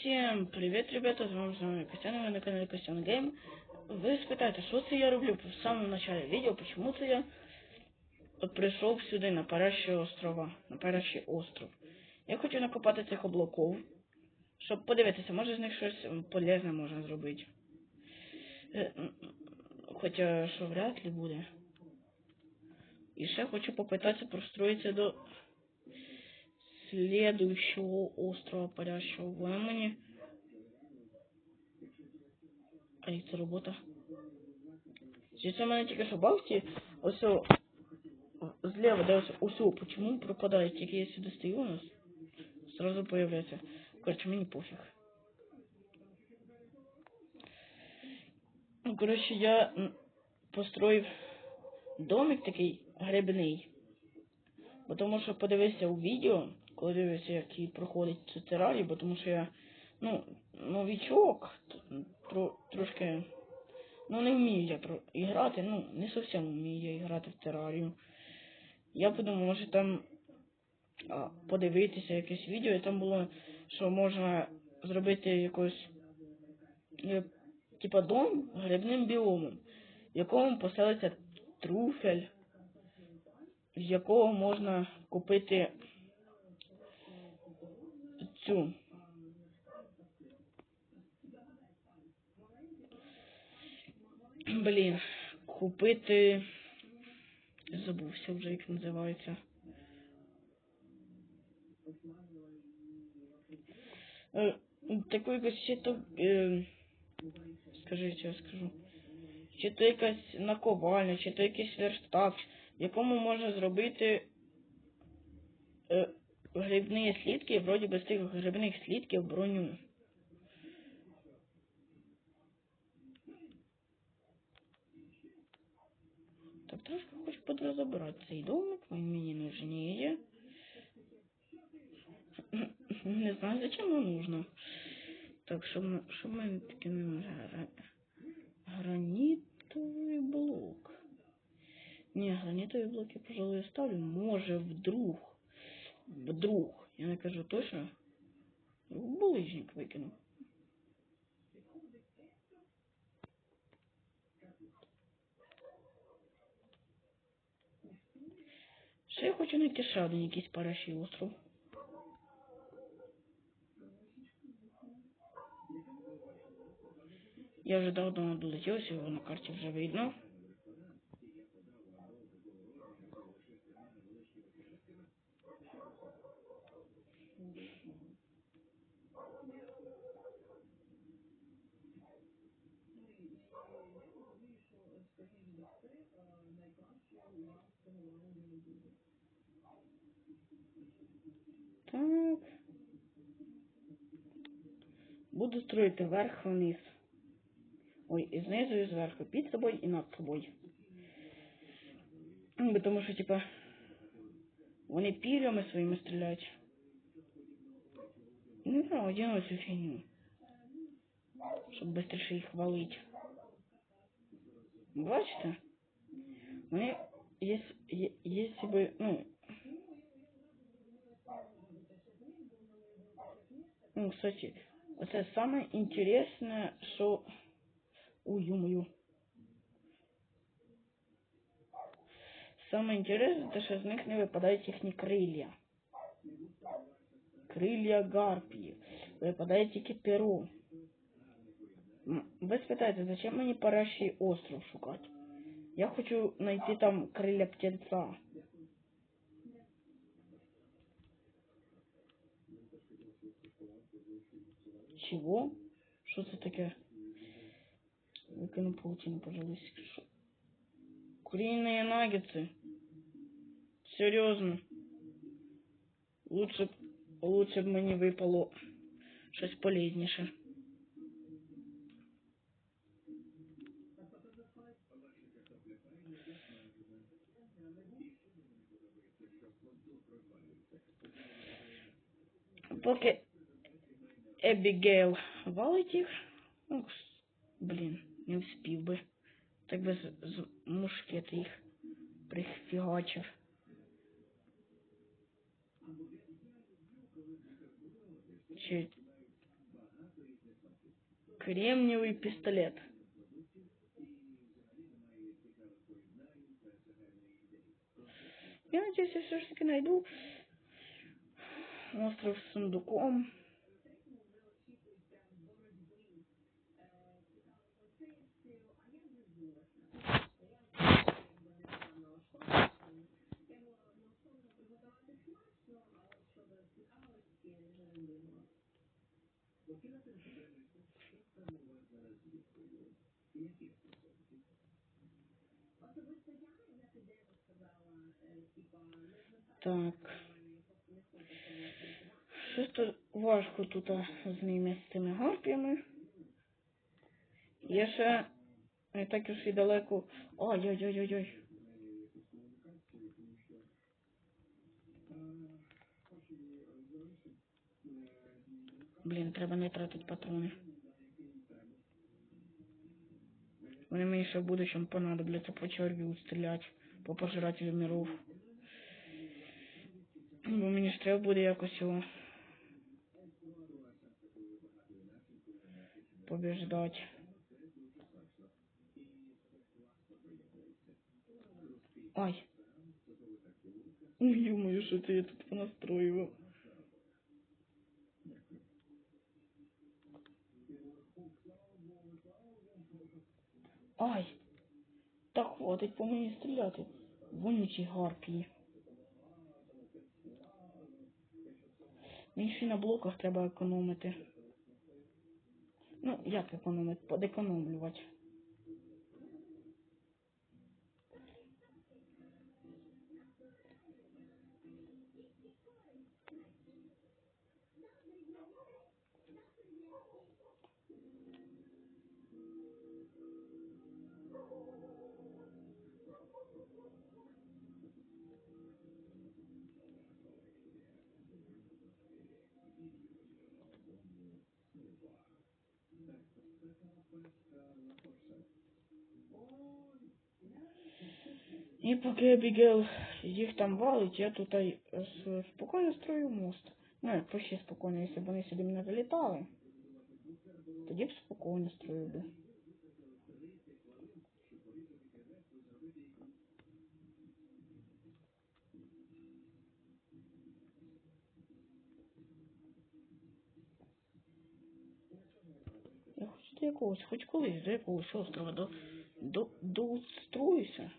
Всем привет, ребята, з вами знову Костян, ви на каналі Костян Гейм. Ви спитаєте, що це я роблю в самому начале відео, почему це я прийшов сюди на Параші острова, на Параші остров. Я хочу накопати цих облаков, щоб подивитися, може з них щось полезне можна зробити. Е, м, Хоча що вряд ли буде. І ще хочу попитатися простроїтися до следующего острова парящего в А як це робота? Чи це мене тільки що бавці? Ось зліва, почему пропадає? Тільки я сюди стою у нас, сразу появляється. Короче, мені пофіг. Ну, коротше, я построїв домик такий грибний. Бо тому що подивився у відео, коли дивився, як і проходить цю терарію, бо тому що я, ну, новічок, тро, трошки, ну не вмію я про грати, ну, не зовсім вмію я грати в терарію. Я подумав, може там а, подивитися якесь відео, і там було, що можна зробити якось, е, типа дом грибним біомом, в якому поселиться труфель з якого можна купити цю. Блін, купити. Забувся вже, як називається. Е, таку якусь ще то. Е, скажи, що я скажу. Чи то якась наковальня, чи то якийсь верстак, в якому можна зробити е, грибні слідки, вроді без тих грибних слідків броню. Так трошки хочу подрозбирати цей домик, він мені нужніє. Не знаю, зачем воно нужно. Так, що що ми таке не? Гранітовий блок. Не, гранитовые блоки, пожалуй, оставлю. Може, вдруг. Вдруг. Я не кажу точно. Булыжник викину. Ще я хочу знайти ще один якийсь параший остров. Я вже давно долетілася, його на карті вже видно. Так. Буду строїти вверх вниз. Ой, і знизу і зверху. Під собою і над собою. Ну, Бо Тому що, типа, вони пірями своїми стріляють. Ну да, одягну цю. Щоб швидше їх валить. Бачите? Вони, если, е- ну, ну, кстати, оце саме інтересне, що... Ой, ё-моё. Саме інтересне, те, що з них не випадають їхні крилля. Крилля гарпії. Випадає тільки перо. М, Ви спитаєте, зачем мені параший остров шукати? Я хочу знайти там крилля птенца. Чего? Что это такое? Викину паутину, пожалуйста. Шо? Куриные наггетсы. Серьезно. Лучше, б- лучше б мені випало щось полезніше. Ебігейл валить їх. Ну, блін, не вспів би. Так би з, з мушкета їх прифігачив. Чи Кремниевый пистолет. Я надеюсь, я все-таки найду остров с сундуком. Так. Щось тут важко тут з ними, з цими гарпіями. Я ще не так уж і далеко. Ой-ой-ой-ой-ой. Блін, треба не тратити патрони. Вони мені ще в будущем понадобляться по червю стріляти, по пожирателю миров. Бо мені ж треба буде якось його побіждати. Ай. Ой, ё-моё, що це я тут понастроював. Ай! Так хватить по мені стріляти. Вонючі гарпії. Мені ще на блоках треба економити. Ну, як економити? Подекономлювати. Поки їх там валить, я тут спокійно строю мост. Ну, як почти спокійно, якщо б вони сюди не залітали. Тоді б спокійно строїв би. Я хочу до якогось, хоч колись до якогось острова до, до, доустроюся.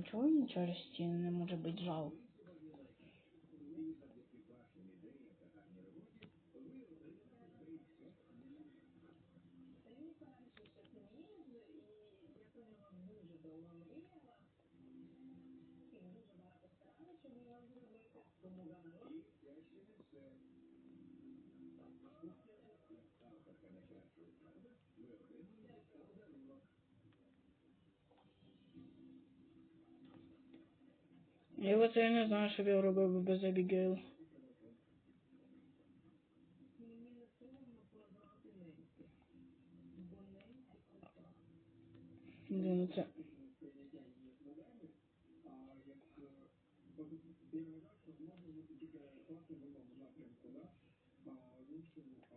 Да чого він через стіни не може бути жал? Я оце я не знаю, що б я робив би без Абігейл. Блін, це...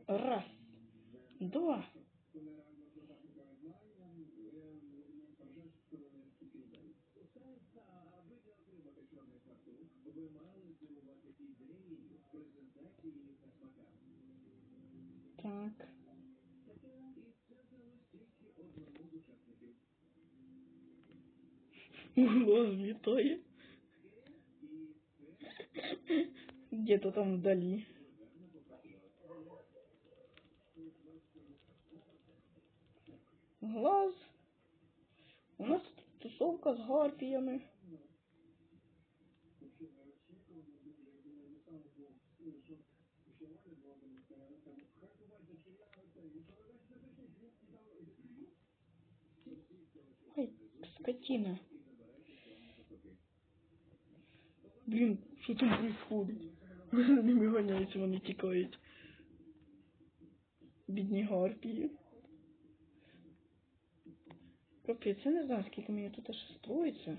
Раз, два. Так. Глаз летает. Где-то там вдали. Глаз. У нас тусовка с гарпиями. Ой, скотина. Блін, що там происходить? За ними ганяються, вони тікають. Бідні гарпії. Капець, я не знаю, скільки мені тут аж строїться.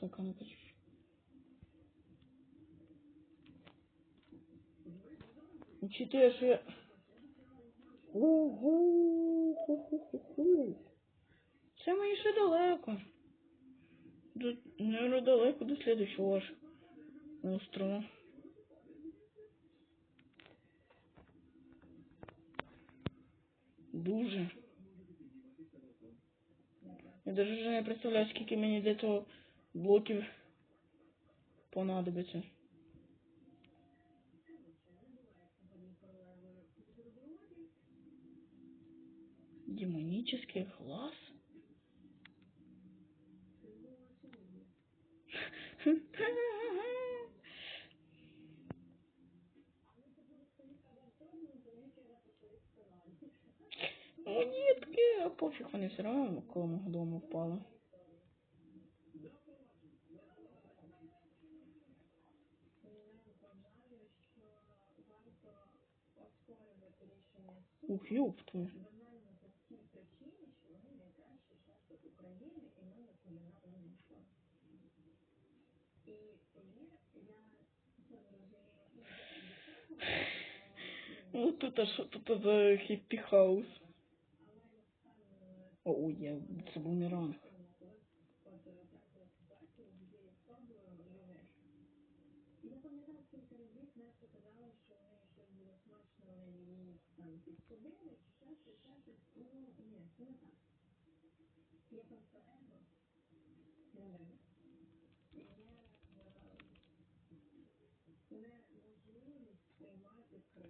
Так, а ну-ка. Учитывая, що я... Ого! Ху-ху-ху-ху. Це мені ще далеко. До, наверное, далеко до следующего аж острова. Дуже. Я даже не представляю, скільки мені для цього блоків понадобиться. Демонический глаз? Монетки, а пофіг, вони все одно коло мого дому впали. Ух, ёб Ну тут а що тут за хіппі хаус? О, я це був не.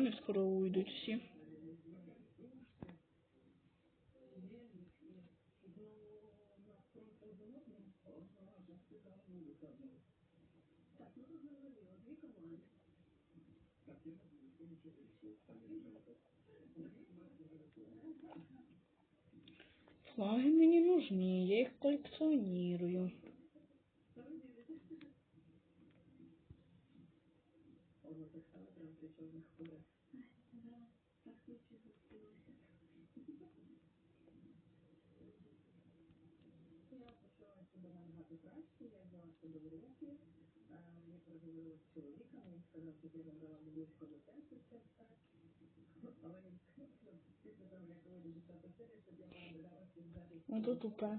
вони скоро уйдуть всі. Ну то тупе.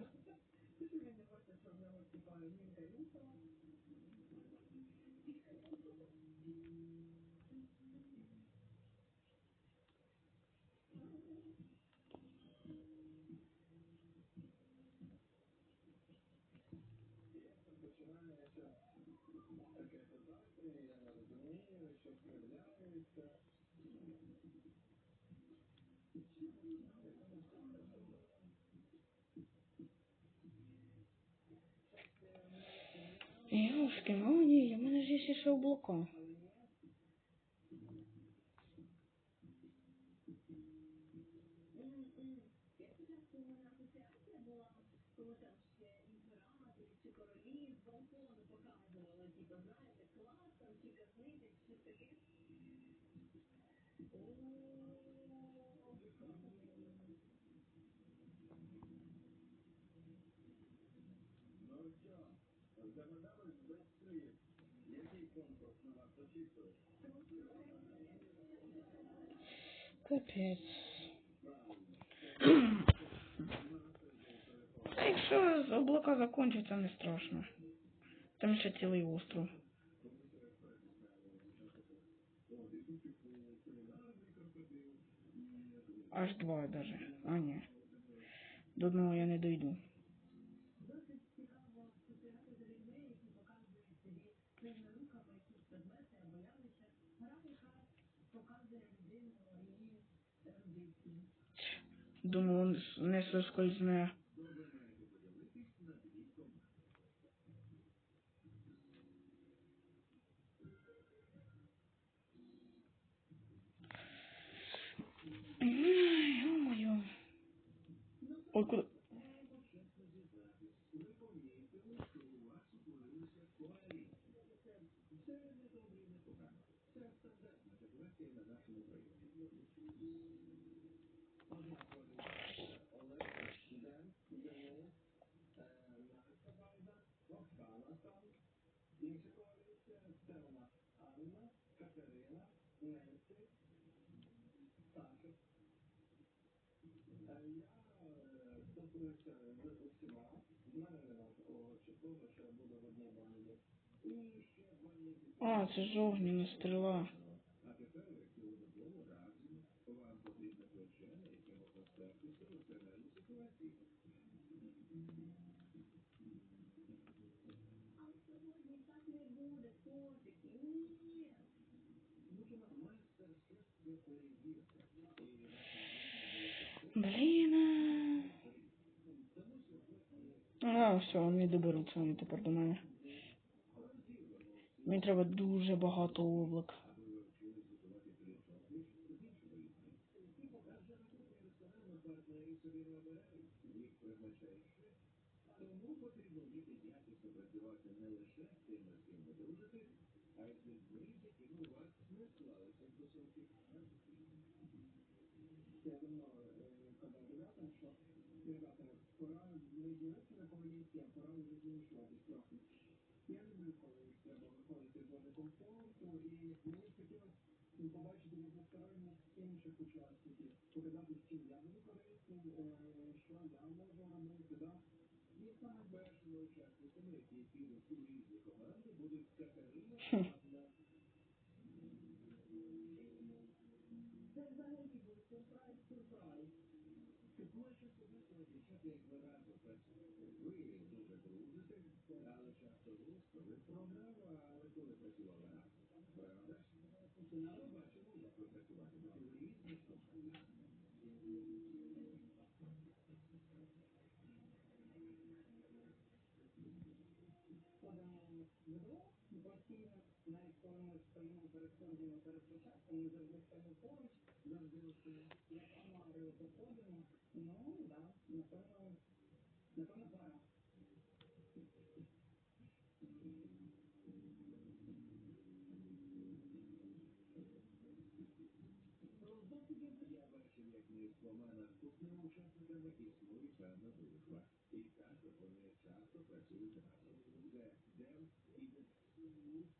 Ёшки, молодец, у мене ж є ще облако. облака. Капець. Та Якщо облака закончаться, не страшно. Там ще цілий остров. Аж два даже. А, ні. До одного я не дойду. Думаю, не соскользне. Ай, ё-моё. Ой, куда? А, це ж огняна стріла. Блін. А, все, вони доберуться вони тепер до мене. Мені треба дуже багато облак. Хм. Може собі помічати, як ви разом працюєте. Ви дуже дружите, але часто ви програма, але Так.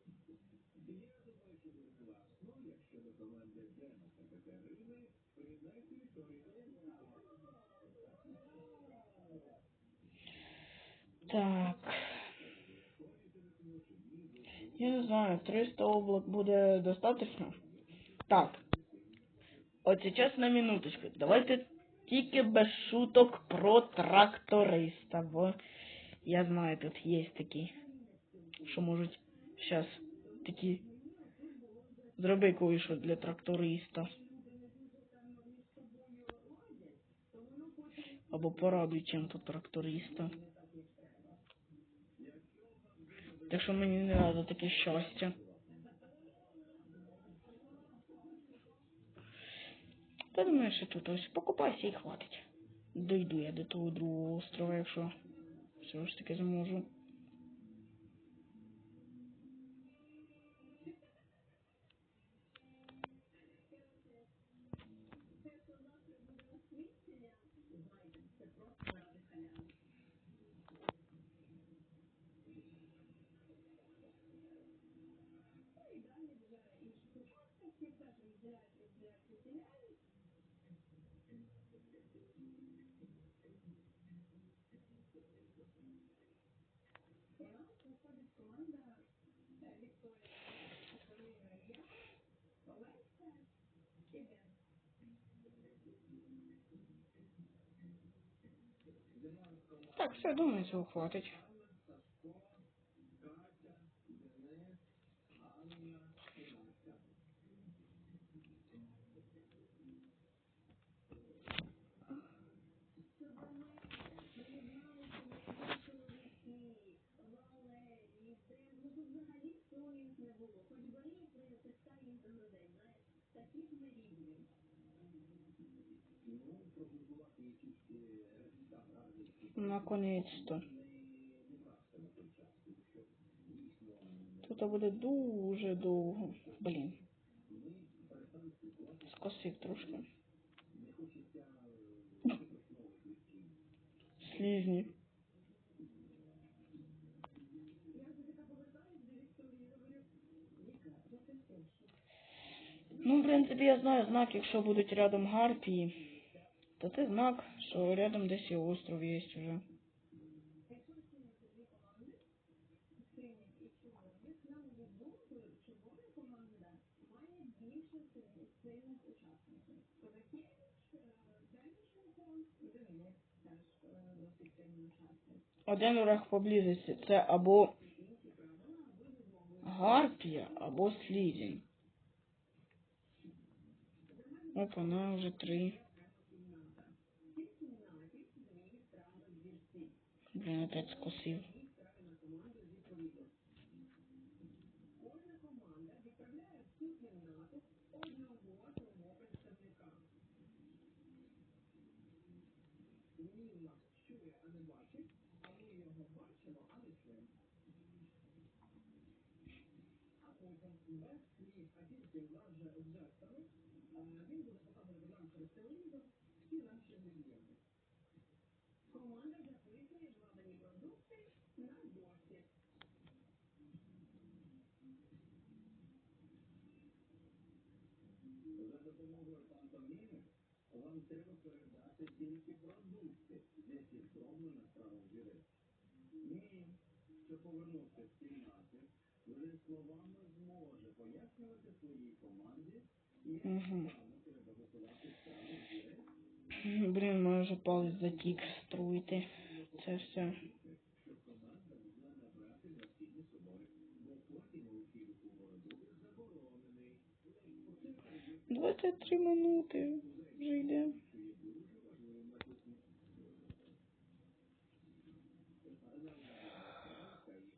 Я не знаю, 300 облак буде достаточно? Так. От сейчас на минуточку. Давайте тільки без шуток про тракториста. Бо я знаю, тут є такі, що можуть зараз такі зроби кое-що для тракториста. Або порадуй чим-то тракториста. Так що мені не треба таке щастя. Та думаю, що тут ось покупайся і хватить. Дойду я до того другого острова, якщо все ж таки зможу. Так, все, думаю, цього хватить. Наконець-то. Тут буде дуже довго. Блін. Скосив трошки. Слізні. Ну, в принципі, я знаю знак, якщо будуть рядом гарпії, то це знак, що рядом десь і остров є вже. Один ворог поблизості. Це або гарпія, або слізень. Опа, на вже три. Блин, опять скосив він виступав резидентом Селизу всі наші наєми. Команда записує жадані продукти на борці. За допомогою пантоміми вам треба передати тільки продукти, які зроблено справді речі. Ні, що повернувся з кімнати, вже словами зможе пояснювати своїй команді. Угу. Блін, мене вже палець затік струйти. Це все. Двадцять три минути вже йде.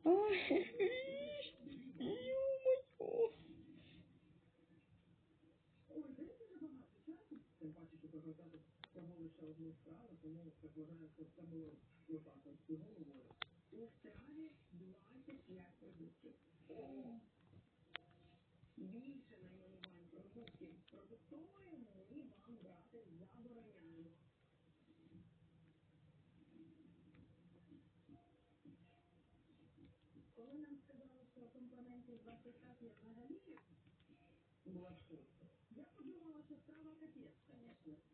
Ой, лише одну справу, тому так вважаю, що це було випадком з головою. У страві 25 продуктів. Більше найменувань продуктів продуктовуємо і вам брати забороняємо. Коли нам сказали, що компоненти 25 є взагалі. Я подумала, що страва капець, звісно.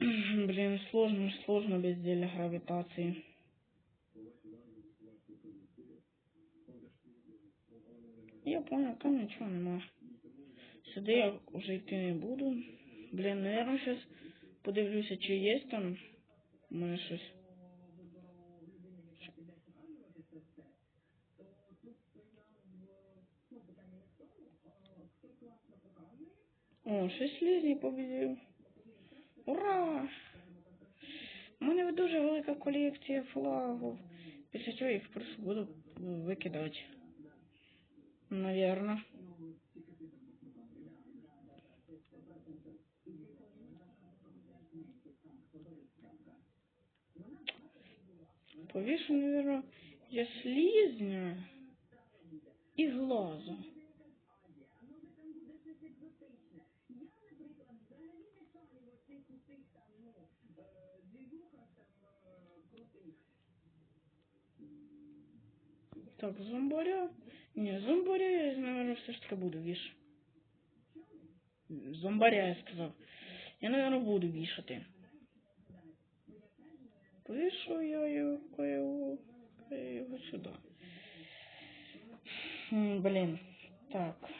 Блин, сложно, сложно без зелья гравитации. Я понял, там нічого нема. Сюди я вже йти не буду. Блін, наверное, сейчас подивлюся, чи є там. У мене щось. О, щось слізні побідів. Ура! У мене дуже велика колекція флагів. Після чого їх просто буду викидати. Наверно. повішу, наверное, я слізня і глаза. Так, зомбаря. Ні, зомбаря я, наверное, все ж таки буду вішати. Зомбаря, я сказав. Я, наверное, буду вішати. Повішу я його, його, його сюди. Блін, так.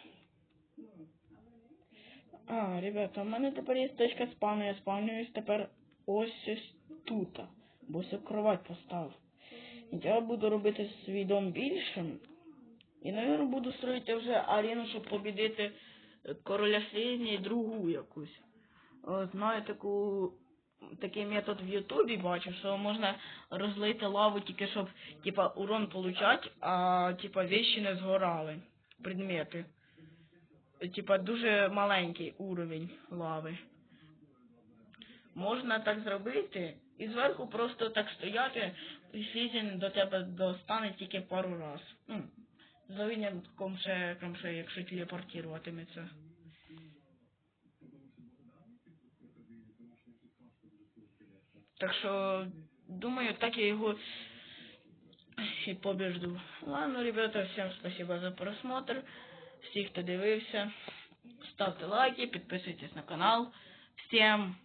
А, ребята, у мене тепер є точка спавну, я спавнююсь тепер ось ось тут. Бо ось кровать поставив. Я буду робити свій дом більшим. І, наверное, буду строїти вже арену, щоб побідити короля слізня і другу якусь. Знаю таку, такий метод в Ютубі бачу, що можна розлити лаву тільки щоб типа урон получать, а типа вещи не згорали. Предмети. Типа дуже маленький уровень лави. Можна так зробити і зверху просто так стояти, і слізень до тебе достане тільки пару раз. Ну, за винятком ще, ще якщо телепортуватиметься. Так що, думаю, так я його і побіжду. Ладно, ребята, всім спасибо за просмотр. Всі, хто дивився, ставте лайки, підписуйтесь на канал. Всім